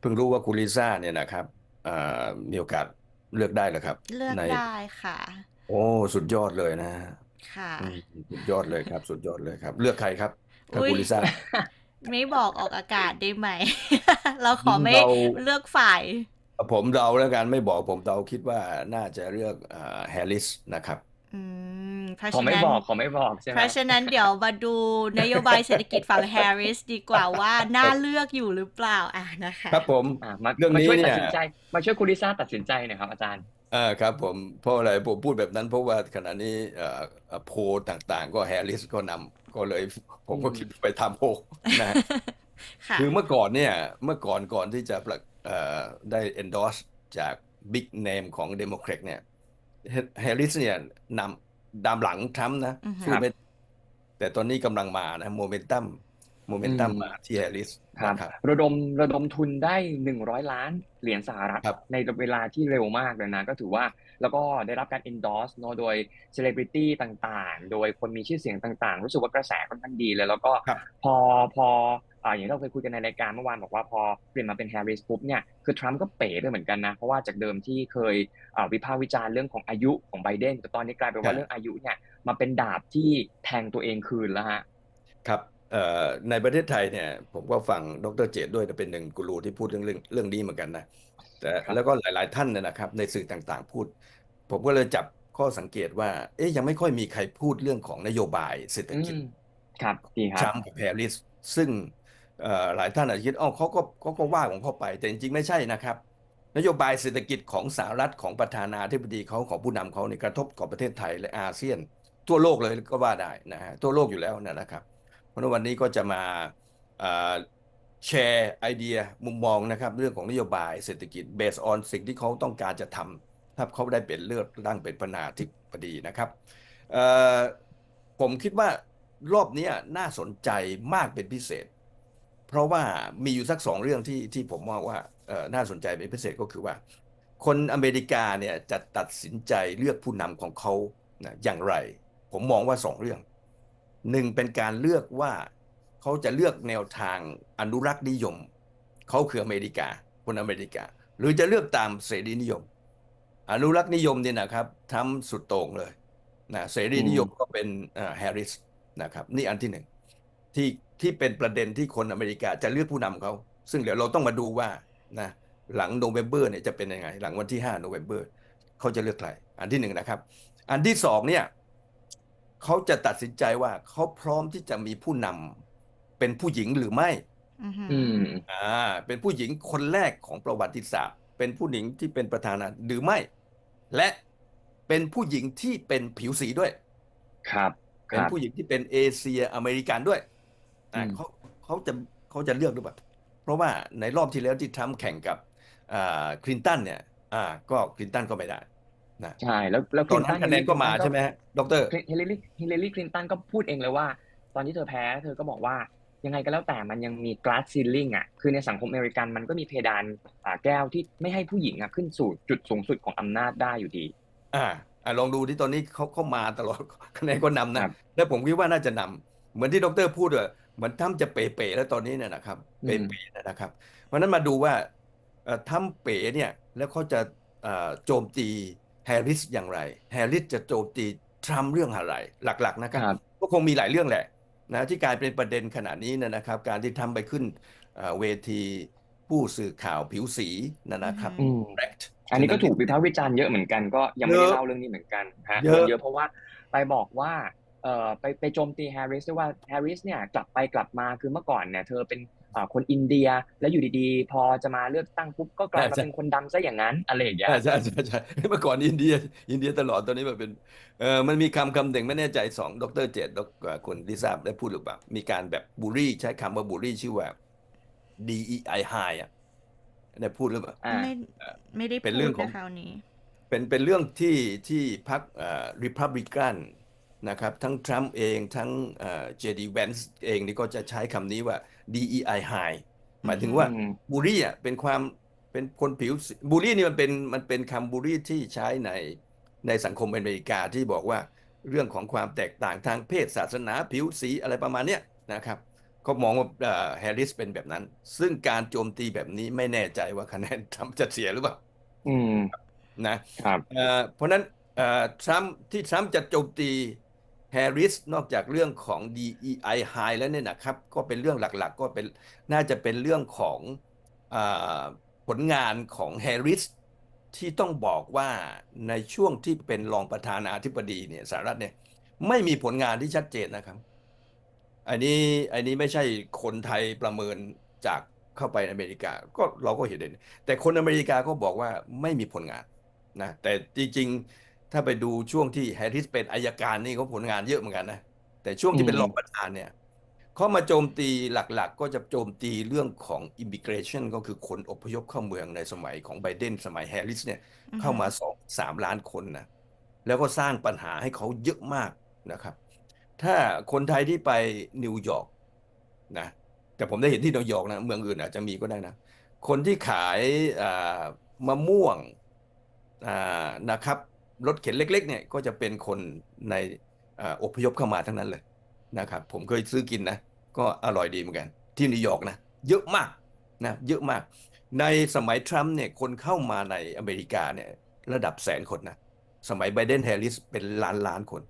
เพิ่งรู้ว่าคุณลิซ่าเนี่ยนะครับอ่ามีโอกาสเลือกได้เหรอครับ เลือกใน ได้ค่ะ โอ้ สุดยอดเลยนะค่ะ อืมสุดยอดเลยครับ สุดยอดเลยครับ เลือกใครครับ ถ้าอุ้ยคุณลิซ่า ไม่บอกออกอากาศได้ไหม เราขอไม่เราเลือกฝ่าย ผมเดาแล้วกันไม่บอกผมเดาคิดว่าน่าจะเลือกแฮร์ริสนะครับ อืม เพราะขอฉะไม่นั้น บอกขอไม่บอกใช่ไหเพมราะฉะนั้นเดี๋ยวมาดูนโยบายเศรษฐกิจฝั่งแฮร์ริสดีกว่าว่าน่าเลือกอยู่หรือเปล่าอะนะคะ ครับผม อะมาเรื่องมานี้ช่วยเนี่ตัดยสินใจ มาช่วยคุณลิซ่าตัดสินใจหน่อยครับอาจารย์ อ่าครับผมเพราะอะไรผมพูดแบบนั้นเพราะว่าขณะนี้เอ่อเอ่อโพลต่างๆ ก็แฮร์ริสก็นำก็เลยผมก็อืม คิดไปทำโพลนะ ค่ะ คือเมื่อก่อนเนี่ยเมื่อก่อนก่อนที่จะประเอ่อได้ endorse จาก big name ของ Democrat เนี่ยแฮร์ริสเนี่ยนำ ดามหลังทรัมป์นะอือฮึสู้ไม่แต่ตอนนี้กำลังมานะโมเมนตัมโมเมนตัมอืมมาที่แฮร์ริสครับนะครับระดมระดมทุนได้หนึ่งร้อยล้านเหรียญสหรัฐครับในเวลาที่เร็วมากเลยนะ ก็ถือว่าแล้วก็ได้รับการ endorse เนอะโดย celebrity ต่างๆ โดยคนมีชื่อเสียงต่างๆ รู้สึกว่ากระแสค่อนข้างดีเลย แล้วก็ครับพอพอ อ่าอย่างที่เราเคยคุยกันในรายการเมื่อวานบอกว่าพอเปลี่ยนมาเป็นแฮร์ริสปุ๊บเนี่ยคือทรัมป์ก็เป๋ด้วยเหมือนกันนะ เพราะว่าจากเดิมที่เคยอ่าวิพากษ์วิจารณ์เรื่องของอายุของไบเดนแต่ตอนนี้กลายเป็นครัว่าบเรื่องอายุเนี่ยมาเป็นดาบที่แทงตัวเองคืนแล้วฮะครับเอ่อในประเทศไทยเนี่ยผมก็ฟังดรเจตด้วยเป็นหนึ่งกูรูที่พูดเรื่องเรื่องเรื่องนี้เหมือนกันนะแต่ครับแล้วก็หลาย ๆ ท่านเนยนะครับในสื่อต่างๆ พูด ผมก็เลยจับข้อสังเกตว่าเอ๊ยยังไม่ค่อยมีใครพูดเรื่องของนโยบายเศรษฐอืกิจมครับดีคทรัรับมป์กับแฮร์ริสซึ่งเอ่อ หลายท่านอาจจะคิดอ๋อเขาก็เขาก็ว่าของเขาไป แต่จริงๆไม่ใช่นะครับ นโยบายเศรษฐกิจของสหรัฐของประธานาธิบดีเขาของผู้นำเขาในยกระทบกับประเทศไทยและอาเซียน ทั่วโลกเลยก็ว่าได้นะฮะทั่วโลกอยู่แล้วนะครับ เพราะวันนี้ก็จะมาแชร์ไอเดียมุมมองนะครับ เรื่องของนโยบายเศรษฐกิจ based on สิ่งที่เขาต้องการจะทำถ้าเขาได้เป็นเลือกตั้งเป็นประธานาธิบดีนะครับผมคิดว่ารอบนี้น่าสนใจมากเป็นพิเศษ เพราะว่ามีอยู่สักสองเรื่องที่ที่ผมมองว่าเอ่อน่าสนใจเป็นพิเศษก็คือว่า คนอเมริกาเนี่ยจะตัดสินใจเลือกผู้นำของเขาอย่างไร ผมมองว่าสองเรื่องหนึ่งเป็นการเลือกว่าเขาจะเลือกแนวทางอนุรักษ์นิยม เขาคืออเมริกา คนอเมริกา หรือจะเลือกตามเสรีนิยม อนุรักษ์นิยมเนี่ยนะครับทำสุดโต่งเลยนะเสรีนิยมก็เป็นแฮร์ริสนะครับ นี่อันที่หนึ่งที่ ที่เป็นประเด็นที่คนอเมริกาจะเลือกผู้นำเขา ซึ่งเดี๋ยวเราต้องมาดูว่านะหลังโนเวมเบอร์เนี่ยจะเป็นยังไง หลังวันที่5โนเวมเบอร์เขาจะเลือกใครอันที่หนึ่งนะครับ อันที่สองเนี่ยเขาจะตัดสินใจว่าเขาพร้อมที่จะมีผู้นำเป็นผู้หญิงหรือไม่อือหืออืมอ่าเป็นผู้หญิงคนแรกของประวัติศาสตร์ เป็นผู้หญิงที่เป็นประธานาหรือไม่ และเป็นผู้หญิงที่เป็นผิวสีด้วย ครับคเป็นรับผู้หญิงที่เป็นเอเชียอเมริกันด้วย อ่าอืมเขาเขาจะเขาจะเลือกหรือเปล่าเพราะว่าในรอบที่แล้วที่ทรัมป์แข่งกับอ่าคลินตันเนี่ย อ่า ก็คลินตันก็ไม่ได้นะใช่แล้วแล้วตอนนั้นคะแนนก็มาใช่ไหมฮะดรฮิลลารีฮิลลารีคลินตันก็พูดเองเลยว่า ตอนที่เธอแพ้เธอก็บอกว่ายังไงก็แล้วแต่มันยังมี glass ceiling อะ คือในสังคมอเมริกันมันก็มีเพดานอ่าแก้วที่ไม่ให้ผู้หญิงอะขึ้นสู่จุดสูงสุดของอำนาจได้อยู่ดี อ่าอ่าลองดูที่ตอนนี้เขาเขามาตลอดคะแนนก็นำครันะบแล้วผมคิดว่าน่าจะนำเหมือนที่ดรพูดเลยเห มือนทำจะเป๋ๆแล้วตอนนี้เนี่ยนะครับอืเป๋มๆนะครับ เพราะฉะนั้นมาดูว่าเอ่อทำเป๋เนี่ยแล้วเขาจะเอ่อโจมตีแฮร์ริสอย่างไรแฮร์ริสจะโจมตีทรัมป์เรื่องอะไรหลักๆนะคครับรับก็คงมีหลายเรื่องแหละนะที่กลายเป็นประเด็นขณะนี้เนยนะครับ การที่ทำไปขึ้นเอ่อเวทีผู้สื่อข่าวผิวสีนะนะครับอืม Correct อันนี้ก็ถูกวิพากษ์วิจารณ์เยอะเหมือนกันก็ยังไม่ได้เยอะเล่าเรื่องนี้เหมือนกันฮะเยอะเยอะเพราะว่าไปบอกว่า เอ่อไปไปโจมตีแฮร์ริสด้วยว่าแฮร์ริสเนี่ยกลับไปกลับมาคือเมื่อก่อนเนี่ยเธอเป็นอ่าคนอินเดียแล้วอยู่ดีๆ พอจะมาเลือกตั้งปุ๊บก็กลายมาเป็นคนดำซะอย่างนั้นอะไรอย่างเงี้ยใช่ใช่ใช่ใช่เมื่อก่อนอินเดีย อินเดียตลอดตอนนี้มันเป็นเออมันมีคำคำหนึ่งไม่แน่ใจสองดรเจตดรคุณที่ทราบได้พูดหรือเปล่ามีการแบบบูลลี่ใช้คำว่าบูลลี่ชื่อว่า DEI high อะได้พูดหรือเปล่าอ่าไม่ไม่ได้เป็นพูเรื่ดองของนะคราวนี้ เป็นเป็นเรื่องที่ที่พรรคเอ่อริพับลิกัน นะครับทั้งทรัมป์เองทั้งเอ่อเจดีแวนส์เองนี่ก็จะใช้คำนี้ว่า DEI high หมายถึงว่าอืมบูลลี่อะเป็นความเป็นคนผิวสีบูลลี่นี่มันเป็นมันเป็นคำบูลลี่ที่ใช้ในในสังคมอเมริกาที่บอกว่าเรื่องของความแตกต่างทางเพศศาสนาผิวสีอะไรประมาณเนี้ยนะครับเขามองว่าแฮร์ริสเป็นแบบนั้น ซึ่งการโจมตีแบบนี้ไม่แน่ใจว่าคะแนนทรัมป์จะเสียหรือเปล่าอืมนะครับเอ่อเพราะฉะนั้นเอ่อทรัมป์ที่ทรัมป์จะโจมตี แฮร์ริสนอกจากเรื่องของ DEI high แล้วเนี่ยนะครับ ก็เป็นเรื่องหลักๆ ก็เป็นน่าจะเป็นเรื่องของอผลงานของแฮร์ริสที่ต้องบอกว่าในช่วงที่เป็นรองประธานาธิบดีเนี่ยสหรัฐเนี่ยไม่มีผลงานที่ชัดเจนนะครับ อันนี้อันนี้ไม่ใช่คนไทยประเมินจากเข้าไปอเมริกา ก็เราก็เห็นเด่นแต่คนอเมริกาก็บอกว่าไม่มีผลงานนะแต่จริงๆ ถ้าไปดูช่วงที่แฮร์ริสเป็นอายการนี่เขาผลงานเยอะเหมือนกันนะ แต่ช่วงที่เป็นอืมรองประธานเนี่ยเขามาโจมตีหลักๆ ก็จะโจมตีเรื่องของ immigration ก็คือคนอพยพเข้าเมืองในสมัยของไบเดนสมัยแฮร์ริสเนี่ยอือฮึเข้ามาสองสามล้านคนนะแล้วก็สร้างปัญหาให้เขาเยอะมากนะครับ ถ้าคนไทยที่ไปนิวยอร์กนะแต่ผมได้เห็นที่นิวยอร์กนะเมืองอื่นอาจจะมีก็ได้นะ คนที่ขายอ่ามะม่วงอ่านะครับ รถเข็นเล็กๆเนี่ยก็จะเป็นคนในอพยพเข้ามาทั้งนั้นเลยนะครับผมเคยซื้อกินนะก็อร่อยดีเหมือนกัน ที่นิวยอร์กนะเยอะมากนะเยอะมาก ในสมัยทรัมป์เนี่ยคนเข้ามาในอเมริกาเนี่ยระดับแสนคนนะสมัยไบเดนแฮร์ริสเป็นล้านล้านคน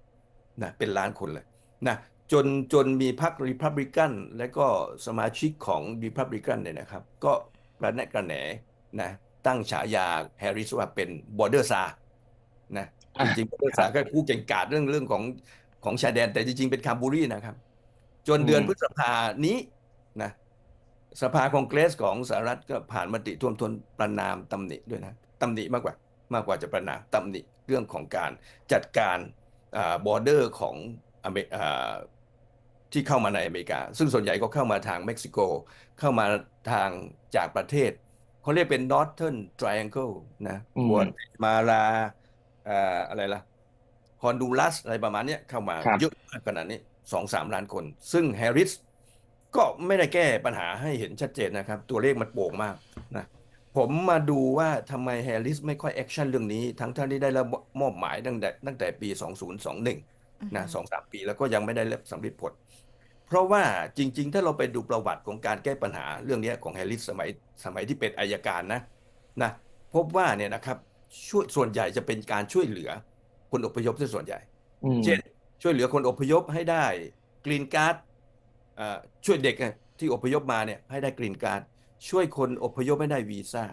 นะเป็นล้านคนเลยนะจนจนมีพรรครีพับลิกันและก็สมาชิกของรีพับลิกันเนี่ยนะครับ ก็กระแนะกระแหนนะตั้งฉายาแฮร์ริสว่าเป็นบอร์เดอร์ซา นะจริงๆบอร์เดอร์ซาก็คู่เก่งกาจเรื่องเรื่องของของชายแดน แต่จริงๆเป็นคาบูรีนะครับ จนเดือนอืมพฤษภานี้นะสภาคองเกรสของสหรัฐก็ผ่านมติท่วมท้นประนามตำหนิด้วยนะตำหนิมากกว่ามากกว่าจะประนามตำหนิเรื่องของการจัดการบอร์เดอร์ของอเมอ่าที่เข้ามาในอเมริกา ซึ่งส่วนใหญ่ก็เข้ามาทางเม็กซิโก เข้ามาทางจากประเทศเขาเรียกเป็น Northern Triangle นะอืมกัวมาลาเอ่ออะไรล่ะฮอนดูรัสอะไรประมาณเนี้ยเข้ามาครับเยอะมากขนาดนี้สองสามล้านคน ซึ่งแฮร์ริสก็ไม่ได้แก้ปัญหาให้เห็นชัดเจนนะครับ ตัวเลขมันโป่งมากนะผมมาดูว่าทำไมแฮร์ริสไม่ค่อยแอคชั่นเรื่องนี้ ทั้งท่านที่ได้รับมอบหมายตั้งแต่ตั้งแต่ปี 2021นะสองสามปีแล้วก็ยังไม่ได้รับสำเร็จผล เพราะว่าจริง ๆ ถ้าเราไปดูประวัติของการแก้ปัญหาเรื่องนี้ของแฮร์ริสสมัยสมัยที่เป็นอายการนะนะพบว่าเนี่ยนะครับ ช่วยส่วนใหญ่จะเป็นการช่วยเหลือคนอพยพซะส่วนใหญ่อืมเช่น ช่วยเหลือคนอพยพให้ได้กรีนการ์ดช่วยเด็กอะที่อพยพมาเนี่ยให้ได้กรีนการ์ดช่วยคนอพยพให้ได้วีซ่า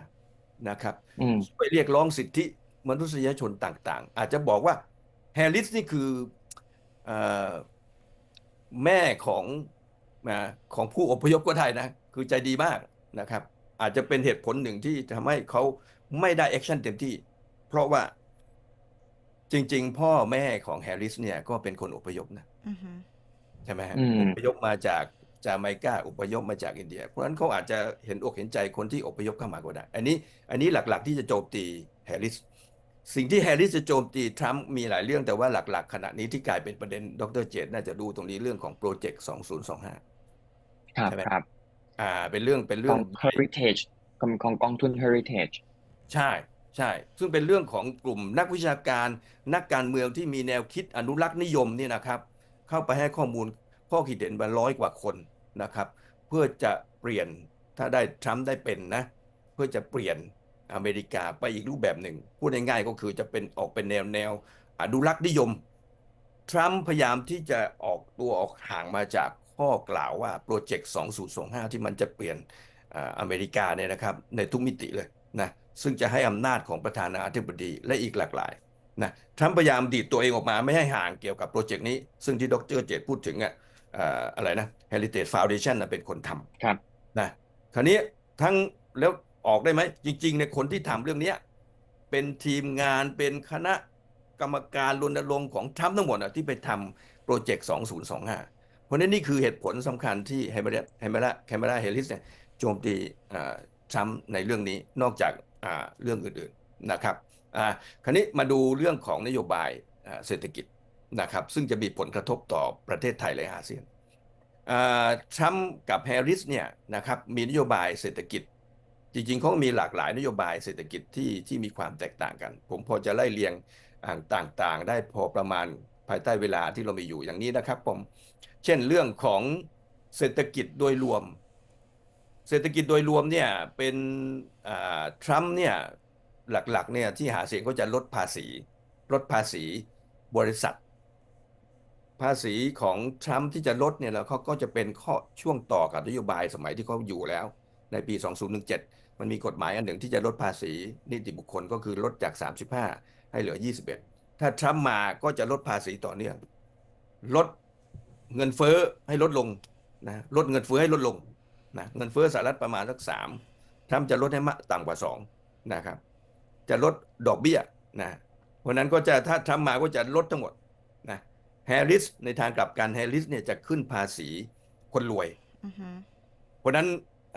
นะครับอืมช่วยเรียกร้องสิทธิมนุษยชนต่าง ๆ อาจจะบอกว่าแฮร์ริสนี่คือเอ่อแม่ของนะของผู้อพยพก็ได้นะ คือใจดีมากนะครับ อาจจะเป็นเหตุผลหนึ่งที่ทำให้เขา ไม่ได้แอคชั่นเต็มที่ เพราะว่าจริง ๆ พ่อแม่ของแฮร์ริสเนี่ยก็เป็นคนอพยพนะอือฮึใช่ไหมฮะอืมอพยพมาจากจาไมกาอพยพมาจากอินเดีย เพราะฉะนั้นเขาอาจจะเห็นอกเห็นใจคนที่อพยพเข้ามาก็ได้ อันนี้อันนี้หลักๆ ที่จะโจมตีแฮร์ริสสิ่งที่แฮร์ริสจะโจมตีทรัมป์มีหลายเรื่องแต่ว่าหลัก ๆ ขณะนี้ที่กลายเป็นประเด็นดรเจตน่าจะดูตรงนี้เรื่องของโปรเจกต์ 2025 ครับใช่ไหมครับ อ่า เป็นเรื่องเป็นขเรื่อองง heritage ของของกองทุน heritage ใช่ใช่ ซึ่งเป็นเรื่องของกลุ่มนักวิชาการ นักการเมืองที่มีแนวคิดอนุรักษ์นิยมเนี่ยนะครับ เข้าไปให้ข้อมูลข้อคิดเห็นมาร้อยกว่าคนนะครับ เพื่อจะเปลี่ยนถ้าได้ทรัมป์ได้เป็นนะ เพื่อจะเปลี่ยนอเมริกาไปอีกรูปแบบหนึ่ง พูดง่ายๆก็คือจะเป็นออกเป็นแนวแนวอนุรักษ์นิยม ทรัมป์พยายามที่จะออกตัวออกห่างมาจากข้อกล่าวว่าโปรเจกต์ 2025 ที่มันจะเปลี่ยนอ่าอเมริกาเนี่ยนะครับ ในทุกมิติเลยนะ ซึ่งจะให้อำนาจของประธานาธิบดีและอีกหลากหลายนะทรัมป์พยายามดีดตัวเองออกมาไม่ให้ห่างเกี่ยวกับโปรเจกต์นี้ ซึ่งที่ดรเจตพูดถึงอะอ่าอะไรนะ Heritage Foundation นะเป็นคนทำครับนะคราวนี้ทั้งแล้วออกได้ไหมจริงๆในยคนที่ทำเรื่องเนี้ยเป็นทีมงานเป็นคณะกรรมการรณรงค์ของทรัมป์ทั้งหมดอะที่ไปทำโปรเจกต์ 2025 เพราะฉะนั้นนี่คือเหตุผลสำคัญที่แฮมเบราแฮมเบราแฮมเบราเฮลิสเนี่ยโจมตีอ่าทรัมป์ในเรื่องนี้นอกจากอ่า เรื่องอื่นๆนะครับคราวนี้มาดูเรื่องของนโยบายเศรษฐกิจนะครับซึ่งจะมีผลกระทบต่อประเทศไทยและอาเซียนทรัมป์กับแฮร์ริสเนี่ยนะครับมีนโยบายเศรษฐกิจ จริงๆเขามีหลากหลายนโยบายเศรษฐกิจที่ที่มีความแตกต่างกัน ผมพอจะไล่เรียงต่างๆ ได้พอประมาณภายใต้เวลาที่เรามีอยู่อย่างนี้นะครับผมเช่นเรื่องของเศรษฐกิจโดยรวม เศรษฐกิจโดยรวมเนี่ยเป็นทรัมป์เนี่ยหลักๆเนี่ยที่หาเสียงก็จะลดภาษีลดภาษีบริษัท ภาษีของทรัมป์ที่จะลดเนี่ยแล้วเขาก็จะเป็นข้อช่วงต่อกับนโยบายสมัยที่เขาอยู่แล้ว ในปี 2017 มันมีกฎหมายอันหนึ่งที่จะลดภาษีนิติบุคคลก็คือลดจาก 35 ให้เหลือ 21 ถ้าทรัมป์มาก็จะลดภาษีต่อเนื่องลดเงินเฟ้อให้ลดลงนะลดเงินเฟ้อให้ลดลง นะเงินเฟ้อสหรัฐประมาณสักสามทรัมป์จะลดให้มากต่ำกว่าสองนะครับ จะลดดอกเบี้ยนะเพราะนั้นก็จะถ้าทรัมป์มาก็จะลดทั้งหมดนะแฮร์ริสในทางกลับกันแฮร์ริสเนี่ยจะขึ้นภาษีคนรวยอือฮึเพราะฉะนั้น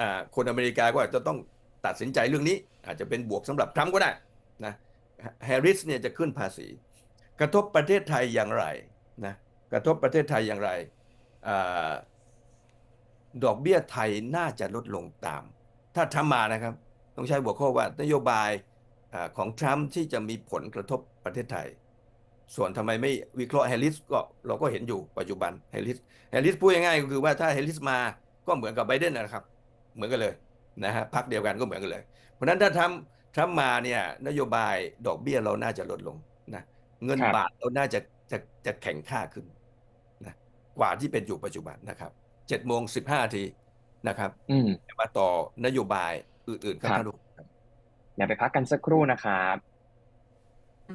อ่าคนอเมริกาก็อาจจะต้องตัดสินใจเรื่องนี้ อาจจะเป็นบวกสำหรับทรัมป์ก็ได้นะแฮร์ริสเนี่ยจะขึ้นภาษี กระทบประเทศไทยอย่างไรนะกระทบประเทศไทยอย่างไรอา ดอกเบี้ยไทยน่าจะลดลงตาม ถ้าทรัมป์มานะครับ ต้องใช้หัวข้อว่านโยบายอาของทรัมป์ที่จะมีผลกระทบประเทศไทย ส่วนทำไมไม่วิเคราะห์แฮร์ริสก็เราก็เห็นอยู่ปัจจุบันแฮร์ริสแฮร์ริสพูดง่ายๆก็คือว่าถ้าแฮร์ริสมาก็เหมือนกับไบเดนนะครับ เหมือนกันเลยนะฮะพรรคเดียวกันก็เหมือนกันเลย เพราะฉะนั้นถ้าทำทำมาเนี่ยนโยบายดอกเบี้ยเราน่าจะลดลงนะเงินครับบาทเราน่าจะจะจะแข็งค่าขึ้นนะกว่าที่เป็นอยู่ปัจจุบันนะครับ เจ็ดโมงสิบห้าทีนะครับอืมมาต่อนโยบายอื่นๆครับครับท่านผู้ชมครับเดี๋ยวไปพักกันสักครู่นะครับ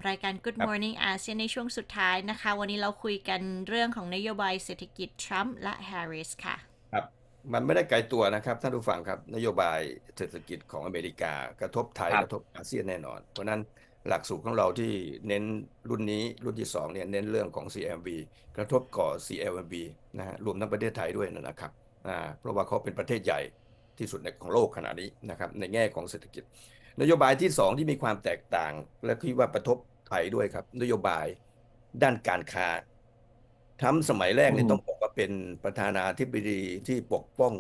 รายการ Good ครับ Morning อาเซียนในช่วงสุดท้ายนะคะ วันนี้เราคุยกันเรื่องของนโยบายเศรษฐกิจทรัมป์และแฮร์ริสค่ะครับมันไม่ได้ไกลตัวนะครับท่านผู้ฟังครับนโยบายเศรษฐกิจของอเมริกากระทบไทยครับกระทบอาเซียนแน่นอน เพราะฉะนั้น หลักสูตรของเราที่เน้นรุ่นนี้รุ่นที่สองเนี่ยเน้นเรื่องของ CLMV กระทบก่อ CLMV นะฮะรวมทั้งประเทศไทยด้วยนะครับอ่าเพราะว่าเขาเป็นประเทศใหญ่ที่สุดในของโลกขณะนี้นะครับในแง่ของเศรษฐกิจ นโยบายที่สองที่มีความแตกต่าง และคิดว่ากระทบไทยด้วยครับ นโยบายด้านการค้าทำสมัยแรกเนี่ยอืมต้องบอกว่าเป็นประธานาธิบดีที่ปกป้อง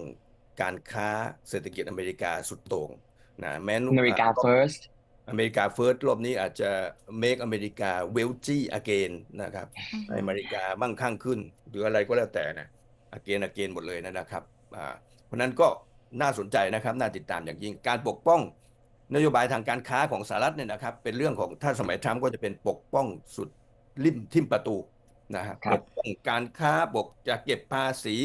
การค้าเศรษฐกิจอเมริกาสุดโต่งนะแม้นอเมริกาอ่ first อเมริกาเฟิร์สรอบนี้อาจจะ make อเมริกา wealthy again นะครับอือฮึให้อเมริกามั่งคั่งขึ้น หรืออะไรก็แล้วแต่นะ again again หมดเลยนะครับอ่าเพราะฉะนั้นก็น่าสนใจนะครับน่าติดตามอย่างยิ่งการปกป้องนโยบายทางการค้าของสหรัฐเนี่ยนะครับ เป็นเรื่องของถ้าสมัยทรัมป์ก็จะเป็นปกป้องสุดริมทิมประตูนะฮะครัปบกป้องการค้าบกจะเก็บภาษี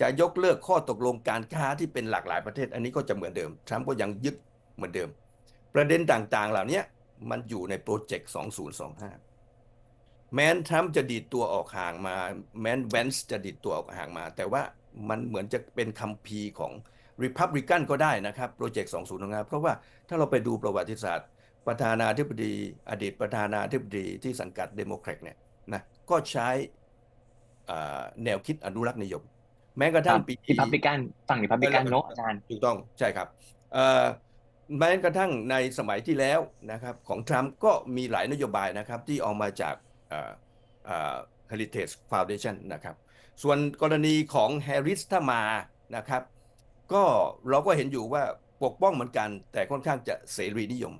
จะยกเลิกข้อตกลงการค้าที่เป็นหลากหลายประเทศ อันนี้ก็จะเหมือนเดิมทรัมป์ก็ยังยึดเหมือนเดิม ประเด็นต่างๆ เหล่านี้มันอยู่ในโปรเจกต์ 2025 แม้นทรัมป์จะดีดตัวออกห่างมา แม้นแวนส์จะดีดตัวออกห่างมา แต่ว่ามันเหมือนจะเป็นคัมภีร์ของ Republican ก็ได้นะครับ โปรเจกต์ 2025 เพราะว่าถ้าเราไปดูประวัติศาสตร์ ประธานาธิบดี อดีตประธานาธิบดีที่สังกัดเดโมแครตเนี่ยนะก็ใช้อ่าแนวคิดอนุรักษ์นิยม แม้กระทั่งปีริพับลิกันฝั่งริพับลิกันเนอะอาจารย์ถูกต้องใช่ครับเอ่อ แม้กระทั่งในสมัยที่แล้วนะครับของทรัมป์ก็มีหลายนโยบายนะครับที่ออกมาจากเอ่อเอ่อ Heritage Foundation นะครับ ส่วนกรณีของแฮร์ริสถ้ามานะครับ ก็เราก็เห็นอยู่ว่าปกป้องเหมือนกัน แต่ค่อนข้างจะเสรีนิยม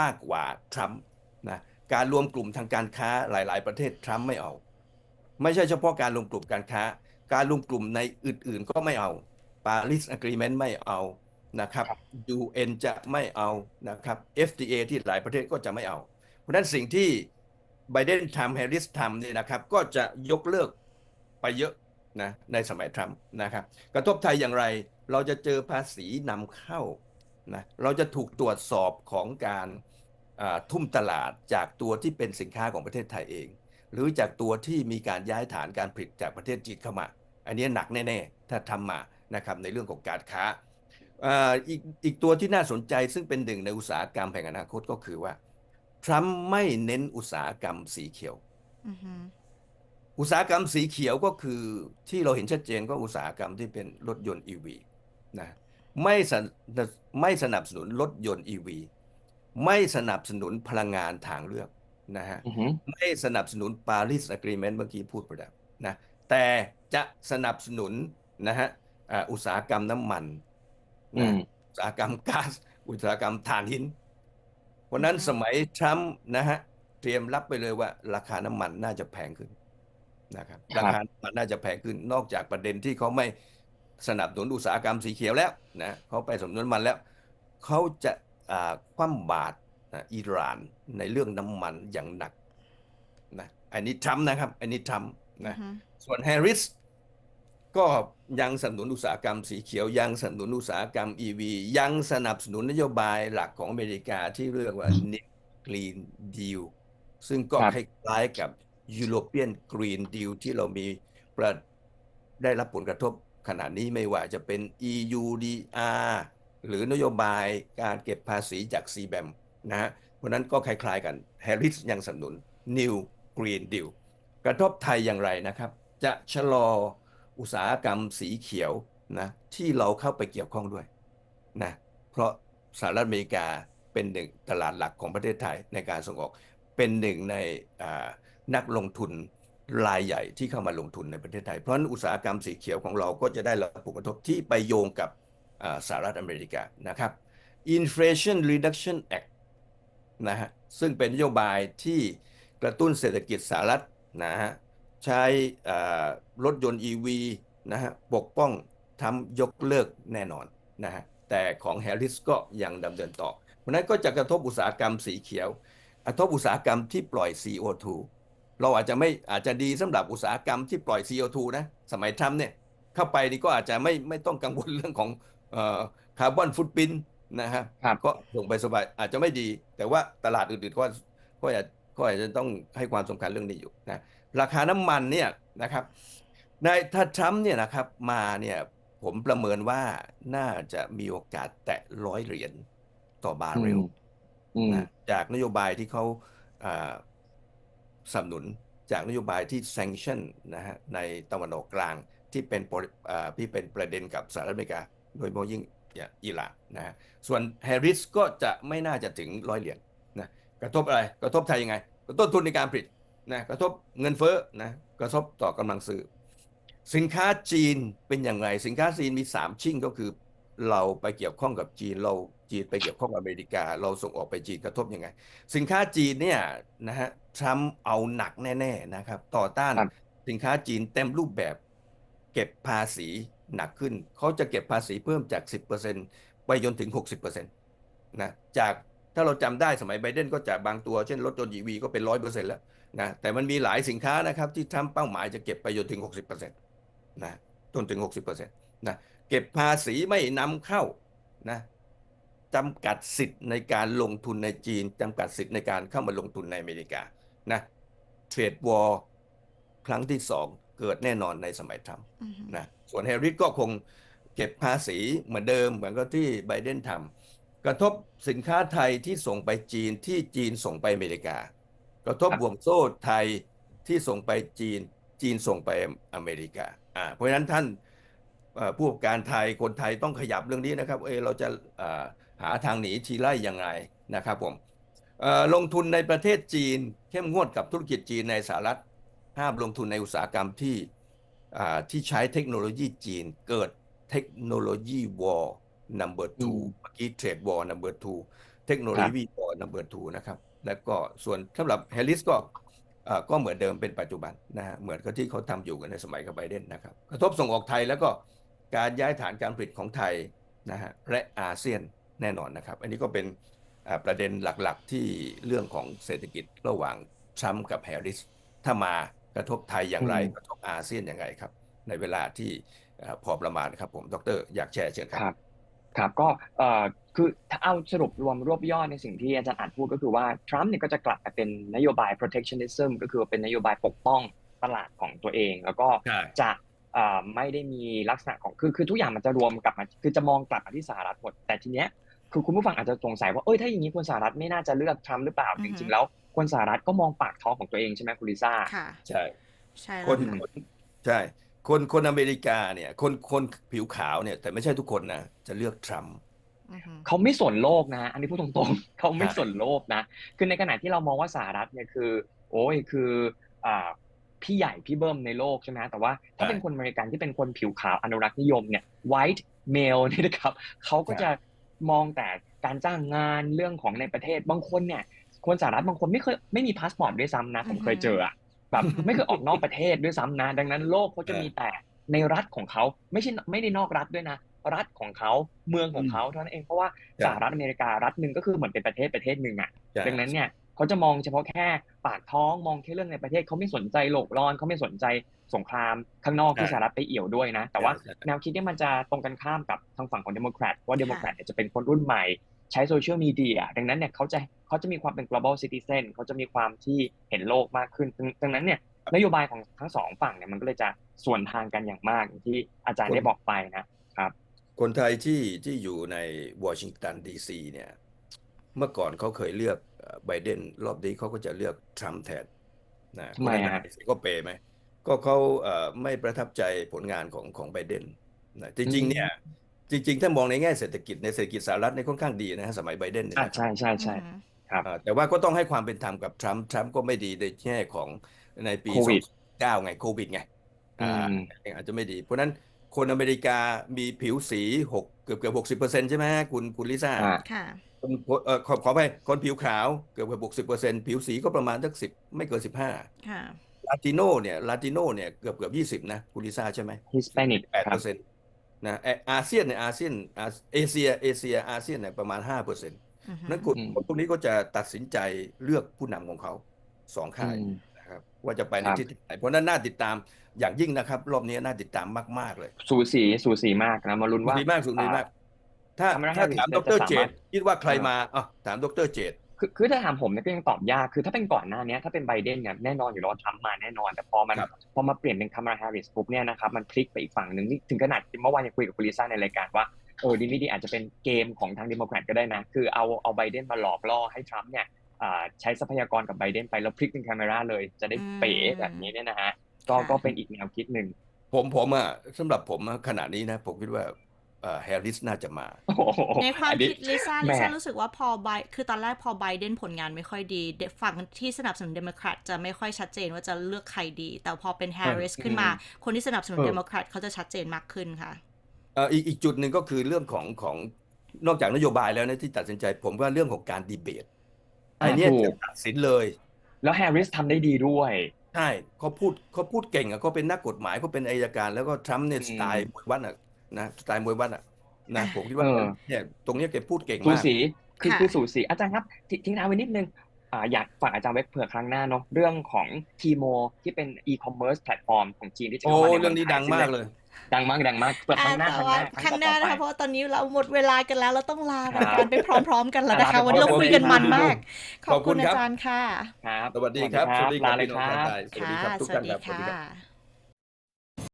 มากกว่าทรัมป์นะการรวมกลุ่มทางการค้าหลาย ๆ ประเทศทรัมป์ไม่เอา ไม่ใช่เฉพาะการรวมกลุ่มการค้า การรวมกลุ่มในอื่น ๆ ก็ไม่เอา Paris Agreement ไม่เอา นะครับครับ UN จะไม่เอานะครับ FTA ที่หลายประเทศก็จะไม่เอา เพราะฉะนั้นสิ่งที่ไบเดนทำแฮร์ริสทำเนี่ยนะครับ ก็จะยกเลิกไปเยอะนะในสมัยทรัมป์นะครับ กระทบไทยอย่างไรเราจะเจอภาษีนำเข้านะเราจะถูกตรวจสอบของการอ่าทุ่มตลาดจากตัวที่เป็นสินค้าของประเทศไทยเอง หรือจากตัวที่มีการย้ายฐานการผลิตจากประเทศจีนเข้ามา อันนี้หนักแน่ ๆ ถ้าทำมานะครับในเรื่องของการค้า อ่าอีกอีกตัวที่น่าสนใจซึ่งเป็นหนึ่งในอุตสาหกรรมแห่งอนาคตก็คือว่าทรัมป์ไม่เน้นอุตสาหกรรมสีเขียวอือฮึอุตสาหกรรมสีเขียวก็คือที่เราเห็นชัดเจนก็อุตสาหกรรมที่เป็นรถยนต์ EV นะไม่สนไม่สนับสนุนรถยนต์ EV ไม่สนับสนุนพลังงานทางเลือกนะฮะอือหือไม่สนับสนุน Paris Agreement เมื่อกี้พูดไปแล้วนะแต่จะสนับสนุนนะฮะอ่าอุตสาหกรรมน้ำมัน อืนะมอุตสาหกรรมก๊าซอุตสาหกรรมถ่านหิน เพราะฉะนั้นสมัยทรัมป์นะฮะเตรียมรับไปเลยว่า ราคาน้ำมันน่าจะแพงขึ้นนะครับครับราคาน้ำมันน่าจะแพงขึ้นนอกจากประเด็นที่เขาไม่สนับสนุนอุตสาหกรรมสีเขียวแล้วนะเขาไปสนับสนุนน้ำมันแล้วเขาจะอ่าคว่ำบาตรนะอิหร่านในเรื่องน้ำมันอย่างหนักนะอันนี้ทรัมป์นะครับ อันนี้ทรัมป์นะอือฮึส่วนแฮร์ริส ก็ยังสนับสนุนอุตสาหกรรมสีเขียว ยังสนับสนุนอุตสาหกรรม EV ยังสนับสนุนนโยบายหลักของอเมริกาที่เรียกว่า New Green Deal ซึ่งก็ครับคล้ายๆกับ European Green Deal ที่เรามีประได้รับผลกระทบขณะนี้ไม่ว่าจะเป็น EUDR หรือนโยบายการเก็บภาษีจาก CBAM นะฮะเพราะนั้นก็คล้ายๆกันแฮร์ริสยังสนับสนุน New Green Deal กระทบไทยอย่างไรนะครับ จะชะลอ อุตสาหกรรมสีเขียวนะที่เราเข้าไปเกี่ยวข้องด้วยนะเพราะสหรัฐอเมริกาเป็นหนึ่งตลาดหลักของประเทศไทยในการส่งออก เป็นหนึ่งในนักลงทุนรายใหญ่ที่เข้ามาลงทุนในประเทศไทย เพราะนั้นอุตสาหกรรมสีเขียวของเราก็จะได้รับผลกระทบที่ไปโยงกับสหรัฐอเมริกานะครับ Inflation Reduction Act นะฮะซึ่งเป็นนโยบายที่กระตุ้นเศรษฐกิจสหรัฐนะฮะ ใช้อ่ารถยนต์ EV นะฮะปกป้องทำยกเลิกแน่นอนนะฮะแต่ของแฮร์ริสก็ยังดำเนินต่อ เพราะฉะนั้นก็จะกระทบอุตสาหกรรมสีเขียวกระทบอุตสาหกรรมที่ปล่อย CO2 เราอาจจะไม่อาจจะดีสำหรับอุตสาหกรรมที่ปล่อย CO2 นะสมัยทรัมป์เนี่ยเข้าไปนี่ก็อาจจะไม่ไม่ต้องกังวลเรื่องของคาร์บอนฟุตปินนะฮะครับก็ส่งไปสบายอาจจะไม่ดี แต่ว่าตลาดอื่นๆก็ก็อาจก็อาจจะต้องให้ความสำคัญเรื่องนี้อยู่นะ ราคาน้ำมันเนี่ยนะครับในถ้าทรัมป์เนี่ยนะครับมาเนี่ยผมประเมินว่าน่าจะมีโอกาสแตะร้อยเหรียญต่อบาร์เรลอืมนะจากนโยบายที่เขาอ่าสนับสนุนจากนโยบายที่ sanction นะฮะในตะวันออกกลางที่เป็นปริอ่าที่เป็นประเด็นกับสหรัฐอเมริกา โดยเฉพาะยิ่งอย่างอิหร่านนะฮะส่วนแฮร์ริสก็จะไม่น่าจะถึงร้อยเหรียญนะกระทบอะไร กระทบไทยยังไงกระทบต้นทุนในการผลิต นะกระทบเงินเฟ้อนะกระทบต่อกำลังซื้อสินค้าจีนเป็นอย่างไร สินค้าจีนมีสามชิ้นก็คือ เราไปเกี่ยวข้องกับจีน เราจีนไปเกี่ยวข้องกับอเมริกา เราส่งออกไปจีนกระทบยังไง สินค้าจีนเนี่ยนะฮะทรัมป์เอาหนักแน่ ๆนะครับ ต่อต้านครับสินค้าจีนเต็มรูปแบบเก็บภาษีหนักขึ้น เขาจะเก็บภาษีเพิ่มจาก 10%ไปจนถึง 60%นะจากถ้าเราจำได้สมัยไบเดนก็จะบางตัวเช่นรถยนต์ EV ก็เป็น100%แล้ว นะแต่มันมีหลายสินค้านะครับที่ทรัมป์เป้าหมายจะเก็บไปจนถึง 60%นะจนถึง 60%นะเก็บภาษีไม่นำเข้านะจำกัดสิทธิ์ในการลงทุนในจีนจำกัดสิทธิ์ในการเข้ามาลงทุนในอเมริกานะเทรดวอร์ครั้งที่สองเกิดแน่นอนในสมัยทรัมป์อือฮึนะส่วนแฮร์ริสก็คงเก็บภาษีเหมือนเดิมเหมือนกับที่ไบเดนทำกระทบสินค้าไทยที่ส่งไปจีนที่จีนส่งไปอเมริกา กระทบครับห่วงโซ่ไทยที่ส่งไปจีนจีนส่งไปอเมริกาอ่าเพราะฉะนั้นท่านเอ่อผู้ประกอบการไทยคนไทยต้องขยับเรื่องนี้นะครับเออเราจะอ่าหาทางหนีทีไล่ยังไงนะครับผมเอ่อลงทุนในประเทศจีน เข้มงวดกับธุรกิจจีนในสหรัฐห้ามลงทุนในอุตสาหกรรมที่อ่าที่ใช้เทคโนโลยีจีนเกิดเทคโนโลยีวอร์ number อื two มเมื่อกี้เทรดวอร์ number two เทคโนโลยีวอร์ number two นะครับ แล้วก็ส่วนสำหรับแฮร์ริสก็อ่าก็เหมือนเดิมเป็นปัจจุบันนะฮะเหมือนกับที่เขาทำอยู่กันในสมัยกับไบเดนนะครับกระทบส่งออกไทยแล้วก็การย้ายฐานการผลิตของไทยนะฮะและอาเซียนแน่นอนนะครับ อันนี้ก็เป็นอ่าประเด็นหลักๆที่เรื่องของเศรษฐกิจระหว่างทรัมป์กับแฮร์ริสถ้ามากระทบไทยอย่างไรอืมกระทบอาเซียนอย่างไรครับ ในเวลาที่เอ่อพอประมาณครับผมดร อยากแชร์เชิญคครับรับ ครับก็เอ่อคือถ้าเอาสรุปรวมรวบยอดในสิ่งที่อาจารย์อาจพูดก็คือว่าทรัมป์เนี่ยก็จะกลับมาเป็นนโยบาย protectionism ก็คือเป็นนโยบายปกป้องตลาดของตัวเอง แล้วก็ใช่จะเอ่อไม่ได้มีลักษณะของคือคือทุกอย่างมันจะรวมกลับมาคือจะมองกลับมาที่สหรัฐหมดแต่ทีเนี้ยคือคุณผู้ฟังอาจจะสงสัยว่าเอ้ยถ้าอย่างนี้คนสหรัฐไม่น่าจะเลือกทรัมป์หรือเปล่าอือฮึจริงๆแล้วคนสหรัฐก็มองปากท้องของตัวเองใช่ไหมคุณลิซ่าค่ะใช่ใช่คแล้วนค่ะคนใช่ คนคนอเมริกาเนี่ย คนคนผิวขาวเนี่ย แต่ไม่ใช่ทุกคนนะจะเลือกทรัมป์อือฮึเขาไม่สนโลกนะ อันนี้พูดตรงๆ เขาไม่ใช่สนโลกนะ คือในขณะที่เรามองว่าสหรัฐเนี่ยคือ โอ้ยคืออ่าพี่ใหญ่พี่เบิ้มในโลกใช่ไหมแต่ว่าถ้าเป็นคนอเมริกันที่เป็นคนผิวขาวอนุรักษ์นิยมเนี่ย white male เนี่ยนะครับเขาก็จะมองแต่การจ้างงานเรื่องของในประเทศบางคนเนี่ยคนสหรัฐบางคนไม่เคยไม่มีพาสปอร์ตด้วยซ้ำนะผมเคยเจออะ แบบไม่เคยออกนอกประเทศด้วยซ้ำนะ ดังนั้นโลกเขาจะมีแต่ในรัฐของเขาไม่ใช่ไม่ได้นอกรัฐด้วยนะ รัฐของเขาเมืองของเขาเท่านั้นเองเพราะว่าใช่สหรัฐอเมริการัฐหนึ่งก็คือเหมือนเป็นประเทศประเทศหนึ่งอะใช่ดังนั้นเนี่ยเขาจะมองเฉพาะแค่ปากท้องมองแค่เรื่องในประเทศเขาไม่สนใจโลกร้อนเขาไม่สนใจสงครามข้างนอกที่ใช่สหรัฐไปเอี่ยวด้วยนะ แต่ว่าใช่ใช่แนวคิดเนี่ยมันจะตรงกันข้ามกับทางฝั่งของเดโมแครตว่าเดโมแครตเนี่ยจะเป็นคนรุ่นใหม่ ใช้โซเชียลมีเดียดังนั้นเนี่ยเขาจะเขาจะมีความเป็น global citizen เขาจะมีความที่เห็นโลกมากขึ้นดังดังนั้นเนี่ยนโยบายของทั้งสองฝั่งเนี่ยมันก็เลยจะส่วนทางกันอย่างมากอย่างที่อาจารย์ได้บอกไปนะครับ คนไทยที่ที่อยู่ในวอชิงตันดีซีเนี่ยเมื่อก่อนเขาเคยเลือกเอ่อไบเดนรอบนี้เขาก็จะเลือกทรัมป์แทนนะทำไมคุณอะนายก็เปย์ไหมก็เขาเอ่อไม่ประทับใจผลงานของของไบเดนนะจริงๆเนี่ย จริง ๆ ถ้ามองในแง่เศรษฐกิจในเศรษฐกิจสหรัฐในยค่อนข้างดีนะฮะสมัยไบเดนเนี่ยอะนะ ใช่ใช่ใช่อืมครับ อ่าแต่ว่าก็ต้องให้ความเป็นธรรมกับทรัมป์ทรัมป์ก็ไม่ดีในแง่ของในปีโควิด 2009ไงโควิดไงอ่าอืมอาจจะไม่ดี เพราะฉะนั้นคนอเมริกามีผิวสีหกเกือบเกือบหกสิบเปอร์เซ็นต์ใช่ไหมคุณคุณลิซ่าอ่า ค่ะ คนเอ่อขอขอไปคนผิวขาวเกือบเกือบหกสิบเปอร์เซ็นต์ผิวสีก็ประมาณสักสิบไม่เกินสิบห้าค่ะ ลาติโนเนี่ยลาติโนเนี่ยเกือบเกือบยี่สิบนะคุณลิซ่าใช่ไหม Hispanic แปดครัเปอบร์เซ็นต์ นะเอ่ออาเซียนเนี่ยอาเซียนอาเอเชียเอเชียอาเซียนเนี่ยประมาณห้าเปอร์เซ็นต์อือฮึนั้นกลุ่มอืมคนพวกนี้ก็จะตัดสินใจเลือกผู้นำของเขาสองค่ายอืมนะครับว่าจะไปในครับทิศทางไหนเพราะฉะนั้นน่าติดตามอย่างยิ่งนะครับ รอบนี้น่าติดตามมาก ๆ เลย สูสีสูสีมากนะมาลุ้นว่าดีมากสุดดีมาก ถ้า Kamala ถ้า Harris ถามเนี่ดยจะรสามารถเจตคิดว่าใครมาอะถามดรเจต คือคือถ้าถามผมเนี่ยก็ยังตอบยาก คือถ้าเป็นก่อนหน้าเนี้ยถ้าเป็นไบเดนเนี่ยแน่นอนอยู่แล้วว่าทรัมป์มาแน่นอน แต่พอมันครับพอมาเปลี่ยนเป็นคามาราแฮร์ริสปุ๊บเนี่ยนะครับมันพลิกไปอีกฝั่งหนึ่งนี่ถึงขนาดเมื่อวานยังคุยกับคุณลิซ่าในรายการว่าเออดีไม่ดีอาจจะเป็นเกมของทางเดโมแครตก็ได้นะ คือเอาเอาไบเดนมาหลอกล่อให้ทรัมป์เนี่ยอ่าใช้ทรัพยากรกับไบเดนไปแล้วพลิกเป็นคาเมราเลย จะได้เป๋แบบนี้เนี่ยนะฮะก็ค่ะก็เป็นอีกแนวคิดหนึ่งผมผมอะสำหรับผมอะขณะนี้นะผมคิดว่า แฮร์ริสน่าจะมาโอ้โหในความอันนี้คิดลิซ่าแหม่ลิซ่ารู้สึกว่าพอไบคือตอนแรกพอไบเดนผลงานไม่ค่อยดีเดฝั่งที่สนับสนุนเดโมแครตจะไม่ค่อยชัดเจนว่าจะเลือกใครดี แต่พอเป็นแฮร์ริสขึ้นมา คนที่สนับสนุนเออเดโมแครตเขาจะชัดเจนมากขึ้นค่ะเอ่ออีกอีกจุดหนึ่งก็คือเรื่องของของนอกจากนโยบายแล้วนะที่ตัดสินใจผมว่าเรื่องของการดีเบตไอ้เนี่ยถูจะกตัดสินเลย แล้วแฮร์ริสทำได้ดีด้วยใช่เขาพูดเขาพูดเก่งอะเขาเป็นนักกฎหมายเขาเป็นอัยการ แล้วก็ทรัมป์เนี่ยอืมสไตล์มวยวัดอะ นะสไตล์มวยวัดอะนะผมคิดว่าเออเนี่ยตรงเนี้ยแกพูดเก่งสูมากสีคือค่ะคือสูสีอาจารย์ครับททิ้งท้ายไว้นิดนึงอ่าอยากฝากอาจารย์ไว้เผื่อครั้งหน้าเนาะเรื่องของทีโมที่เป็นอีคอมเมิร์ซแพลตฟอร์มของจีนที่จะโอ้เข้ามาในเรื่องนี้มืไทยดังมากเลย ดังมากดังมากเปิดครั้งหน้าแต่ครั้งหว่าน้าครั้งหน้าต่อนะคะไปเพราะว่าตอนนี้เราหมดเวลากันแล้วเราต้องลาครับรายการไปพร้อม ๆ กันแล้วนะคะลาไปวันนี้เราพร้อมๆคุยกันมันกันมาก ขอบขอบคุคุณณอาครับจารย์ค่ะครับสวัสดีครับลาเลยพี่คน้องรับชาวไทยสวัสดีค่ะครับทุกสวัท่าสนดีครับสวัสดีค่ะครับ